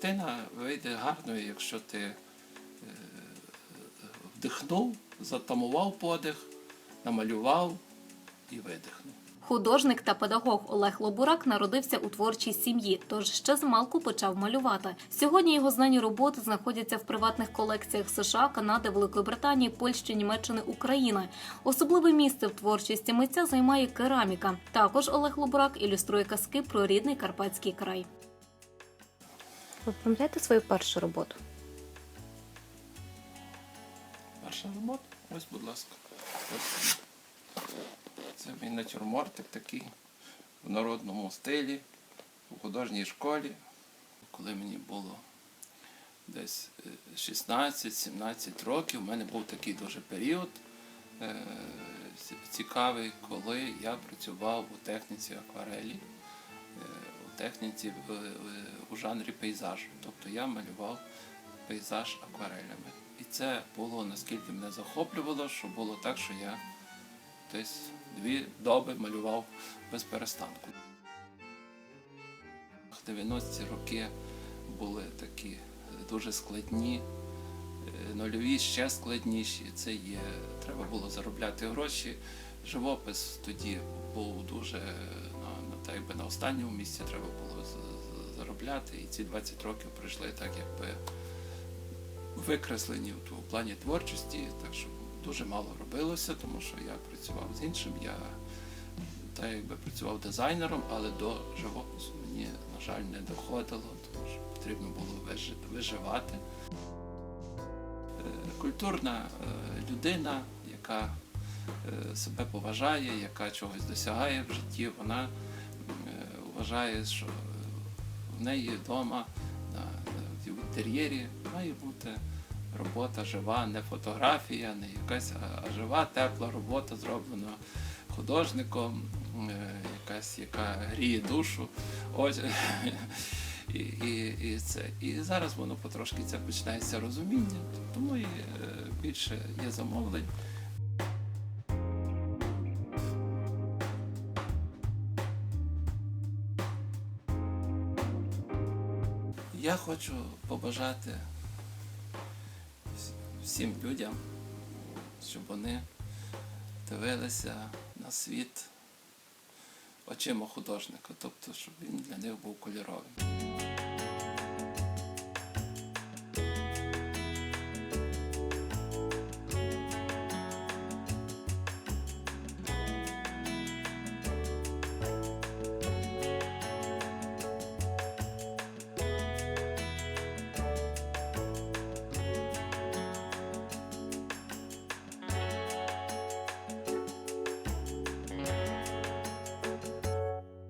картина вийде гарною, якщо ти е, вдихнув, затамував подих, намалював і видихнув. Художник та педагог Олег Лобурак народився у творчій сім'ї, тож ще з малку почав малювати. Сьогодні його знані роботи знаходяться в приватних колекціях США, Канади, Великої Британії, Польщі, Німеччини, України. Особливе місце в творчості митця займає кераміка. Також Олег Лобурак ілюструє казки про рідний карпатський край. Ви пам'ятаєте свою першу роботу? Ваша робота? Ось, будь ласка. Це мій натюрмортик такий в народному стилі, у художній школі. Коли мені було десь е, 16-17 років, у мене був такий дуже період е, цікавий, коли я працював у техніці акварелі, е, техніці у жанрі пейзажу. Тобто я малював пейзаж акварелями. І це було наскільки мене захоплювало, що було так, що я десь дві доби малював без перестанку. 90-ті роки були такі дуже складні, е, нульові ще складніші. Це є, треба було заробляти гроші. Живопис тоді був дуже на, на, так якби на останньому місці треба було заробляти. І ці 20 років пройшли так, якби викреслені в плані творчості, так що дуже мало робилося, тому що я працював з іншим. Я так якби працював дизайнером, але до живопису мені, на жаль, не доходило, тому що потрібно було вижи- виживати. Е, Культурна е, людина, яка себе поважає, яка чогось досягає в житті, вона е, вважає, що в неї вдома в інтер'єрі має бути робота жива, не фотографія, не якась, а, жива, тепла робота зроблена художником, е, якась, яка гріє душу. Ось. І, і, і, це. і зараз воно потрошки це починається розуміння, тому і е, більше є замовлень. Я хочу побажати всім людям, щоб вони дивилися на світ очима художника, тобто, щоб він для них був кольоровим.